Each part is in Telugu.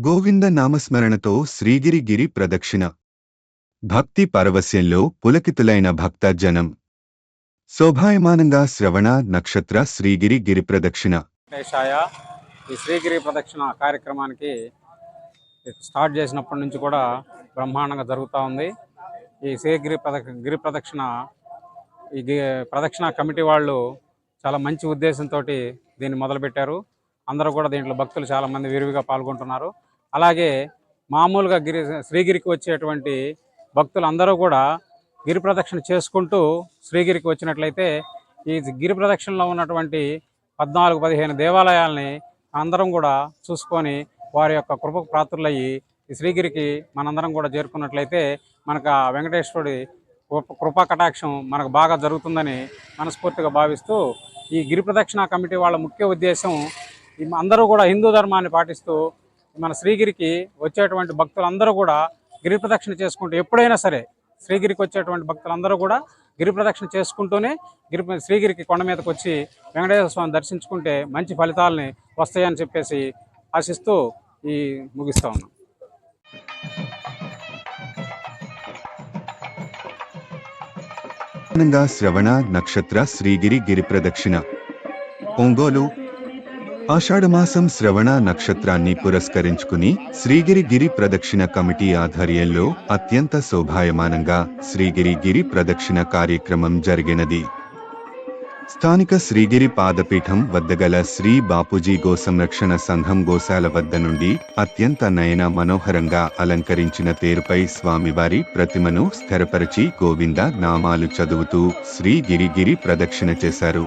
గోవింద నామస్మరణతో శ్రీగిరి గిరి ప్రదక్షిణ. భక్తి పరవశ్యంలో పులకితులైన భక్త జనం శోభాయమానంగా శ్రవణ నక్షత్ర శ్రీగిరి గిరి ప్రదక్షిణ ఈ శ్రీగిరి ప్రదక్షిణ కార్యక్రమానికి స్టార్ట్ చేసినప్పటి నుంచి కూడా బ్రహ్మాండంగా జరుగుతూ ఉంది. ఈ శ్రీగిరి ప్రదక్ష గిరి ప్రదక్షిణ ఈ గి- ప్రదక్షిణ కమిటీ వాళ్ళు చాలా మంచి ఉద్దేశంతో దీన్ని మొదలుపెట్టారు. అందరూ కూడా దీంట్లో భక్తులు చాలామంది విరివిగా పాల్గొంటున్నారు. అలాగే మామూలుగా గిరి శ్రీగిరికి వచ్చేటువంటి భక్తులు అందరూ కూడా గిరి ప్రదక్షిణ చేసుకుంటూ శ్రీగిరికి వచ్చినట్లయితే ఈ గిరి ప్రదక్షిణలో ఉన్నటువంటి పద్నాలుగు పదిహేను దేవాలయాల్ని అందరం కూడా చూసుకొని వారి యొక్క కృపకు పాత్రులయ్యి ఈ శ్రీగిరికి మనందరం కూడా చేరుకున్నట్లయితే మనకు ఆ వెంకటేశ్వరుడి కృప- కృపా కటాక్షం మనకు బాగా జరుగుతుందని మనస్ఫూర్తిగా భావిస్తూ ఈ గిరి ప్రదక్షిణ కమిటీ వాళ్ళ ముఖ్య ఉద్దేశం అందరూ కూడా హిందూ ధర్మాన్ని పాటిస్తూ మన శ్రీగిరికి వచ్చేటువంటి భక్తులందరూ కూడా గిరి ప్రదక్షిణ చేసుకుంటూ ఎప్పుడైనా సరే శ్రీగిరికి వచ్చేటువంటి భక్తులందరూ కూడా గిరి ప్రదక్షిణ చేసుకుంటూనే గిరి శ్రీగిరికి కొండ మీదకి వచ్చి వెంకటేశ్వర స్వామిని దర్శించుకుంటే మంచి ఫలితాలని వస్తాయని చెప్పేసి ఆశిస్తూ ఈ ముగిస్తా ఉన్నాం. ఆనందంగా శ్రవణ నక్షత్ర శ్రీగిరి గిరి ప్రదక్షిణ. ఒంగోలు. ఆషాఢమాసం శ్రవణ నక్షత్రాన్ని పురస్కరించుకుని శ్రీగిరి గిరి ప్రదక్షిణ కమిటీ ఆధ్వర్యంలో అత్యంత శోభాయమానంగా శ్రీగిరి గిరి ప్రదక్షిణ కార్యక్రమం జరిగినది. స్థానిక శ్రీగిరి పాదపీఠం వద్ద గల శ్రీ బాపూజీ గోసంరక్షణ సంఘం గోశాల వద్ద నుండి అత్యంత నయన మనోహరంగా అలంకరించిన తేరుపై స్వామివారి ప్రతిమను స్థిరపరిచి గోవింద నామాలు చదువుతూ శ్రీగిరిగిరి ప్రదక్షిణ చేశారు.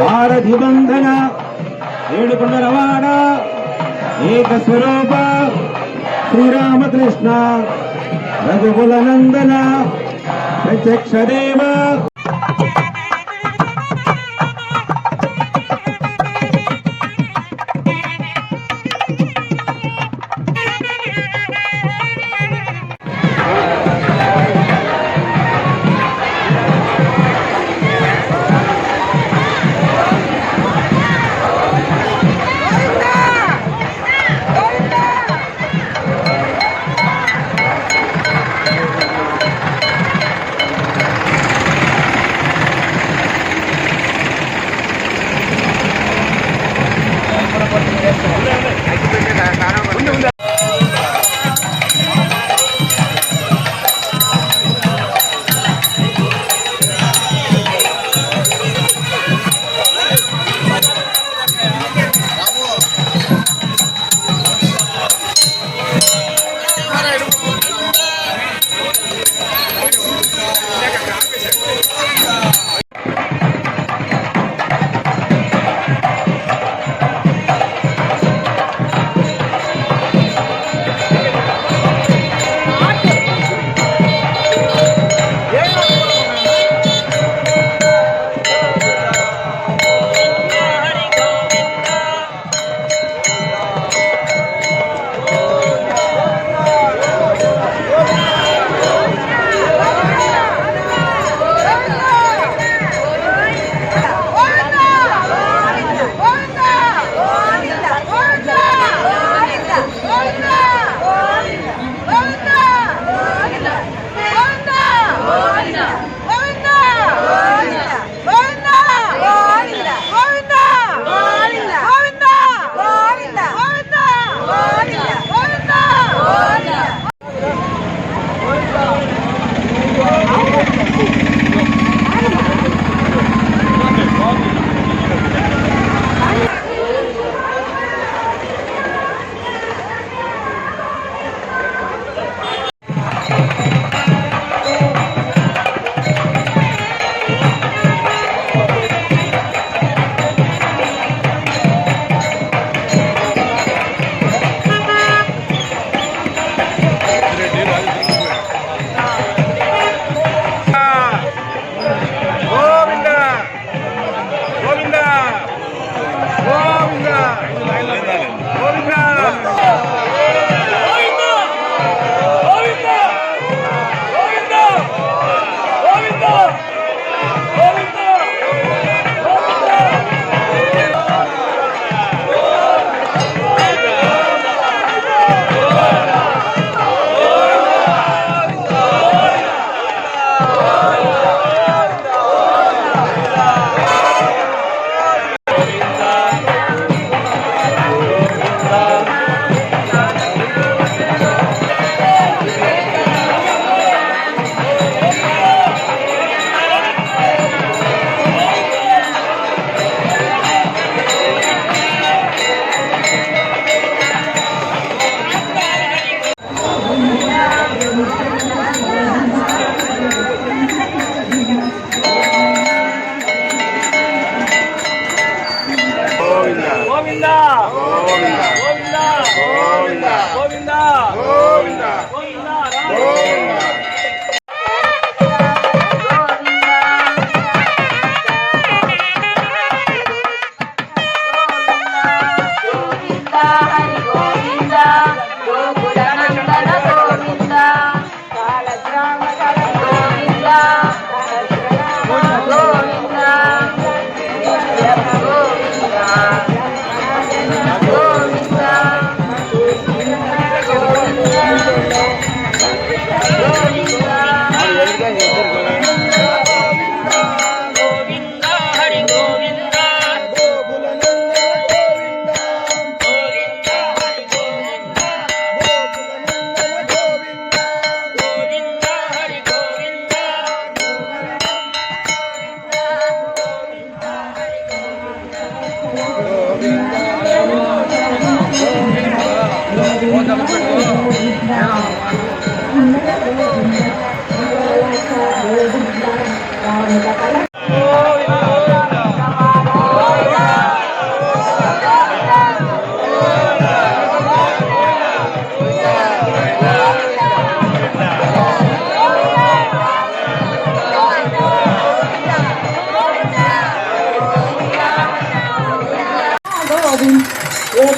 వారధి బంధన ఏడుకొండ రవాణ ఏక స్వరూప శ్రీరామకృష్ణ రఘుకుల నందన ప్రత్యక్ష దేవ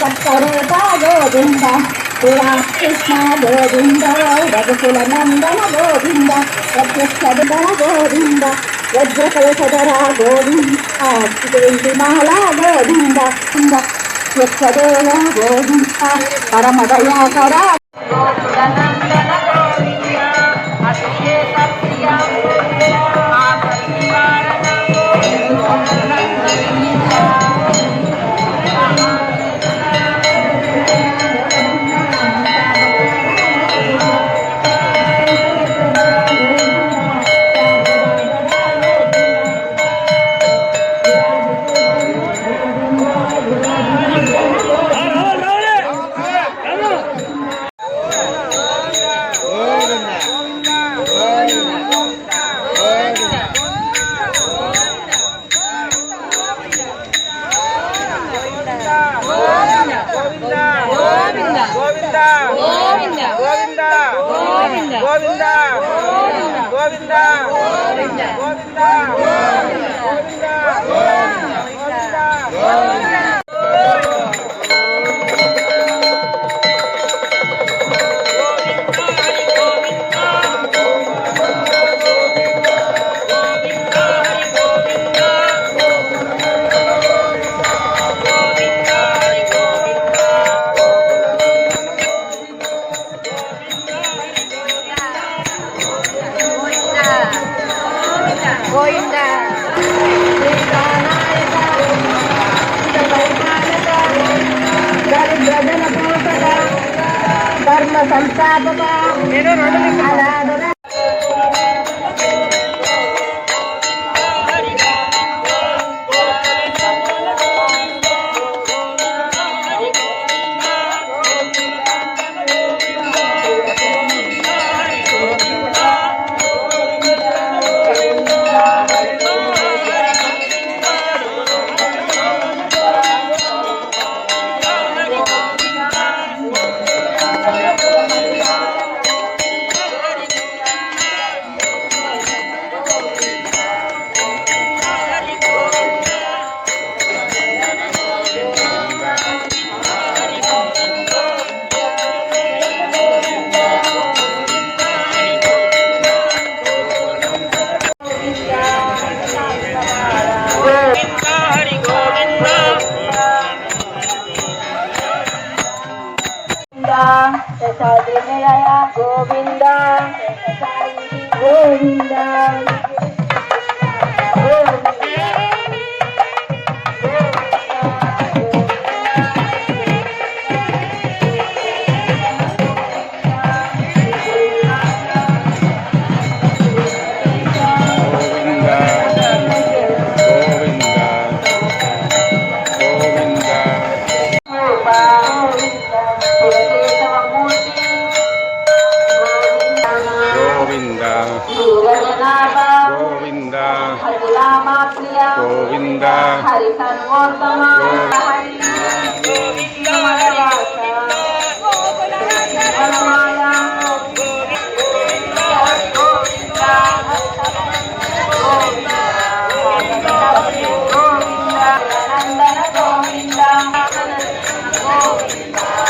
సత్స్వరూప గోవింద కృష్ణ గోవింద రఘుకుల నందన గోవింద వజ్రధర గోవింద వజ్రకలసధర గోవింద మాల Govinda యక్షదేవ Govinda పరమదయాకర Govind Govinda, Govinda, Govinda.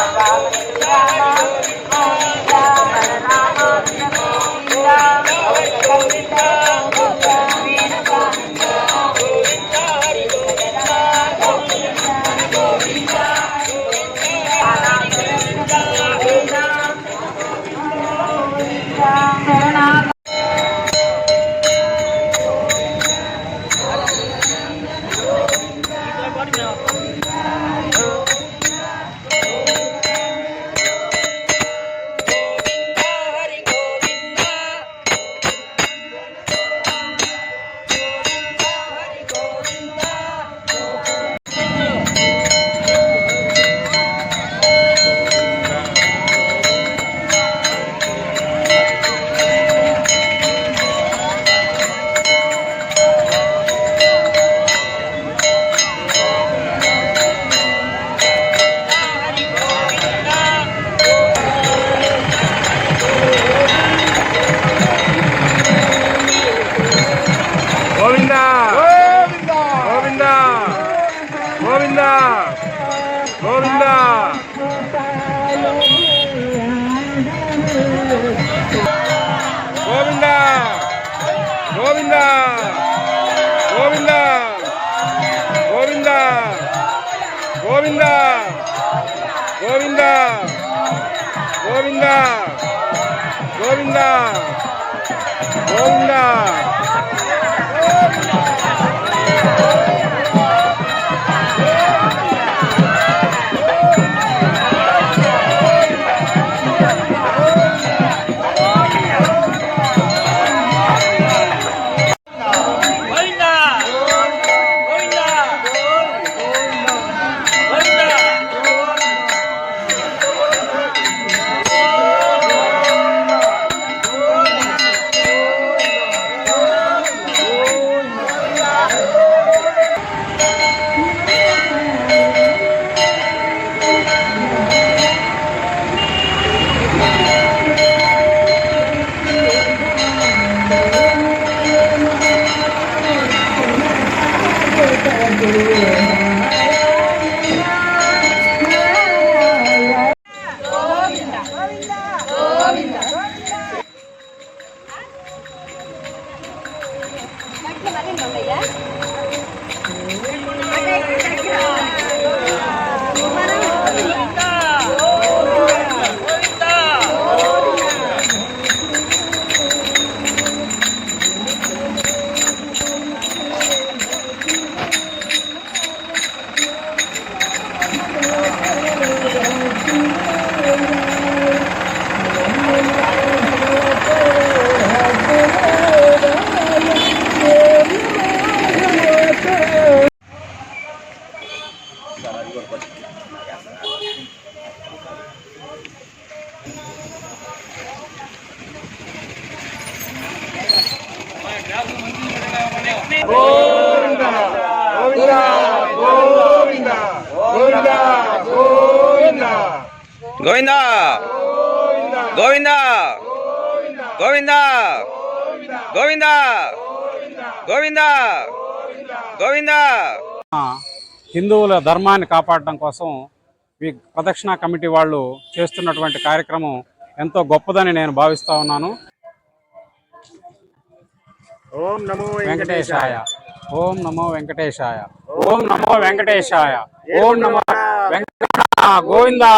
모른다 모른다 고민다 고민다 고민다 고민다 고민다 고민다 고민다 고민다 고민다 Govinda Govinda. Govinda Govinda. Govinda Govinda Govinda Govinda ఆ, హిందువుల ధర్మాన్ని కాపాడడం కోసం ఈ ప్రదక్షిణ కమిటీ వాళ్ళు చేస్తున్నటువంటి కార్యక్రమం ఎంతో గొప్పదని నేను భావిస్తా ఉన్నాను. ఓం నమో వెంకటేశాయ. ఓం నమో వెంకటేశాయ. ఓం నమో వెంకటేశాయ. ఓం నమో వెంకట గోవిందా.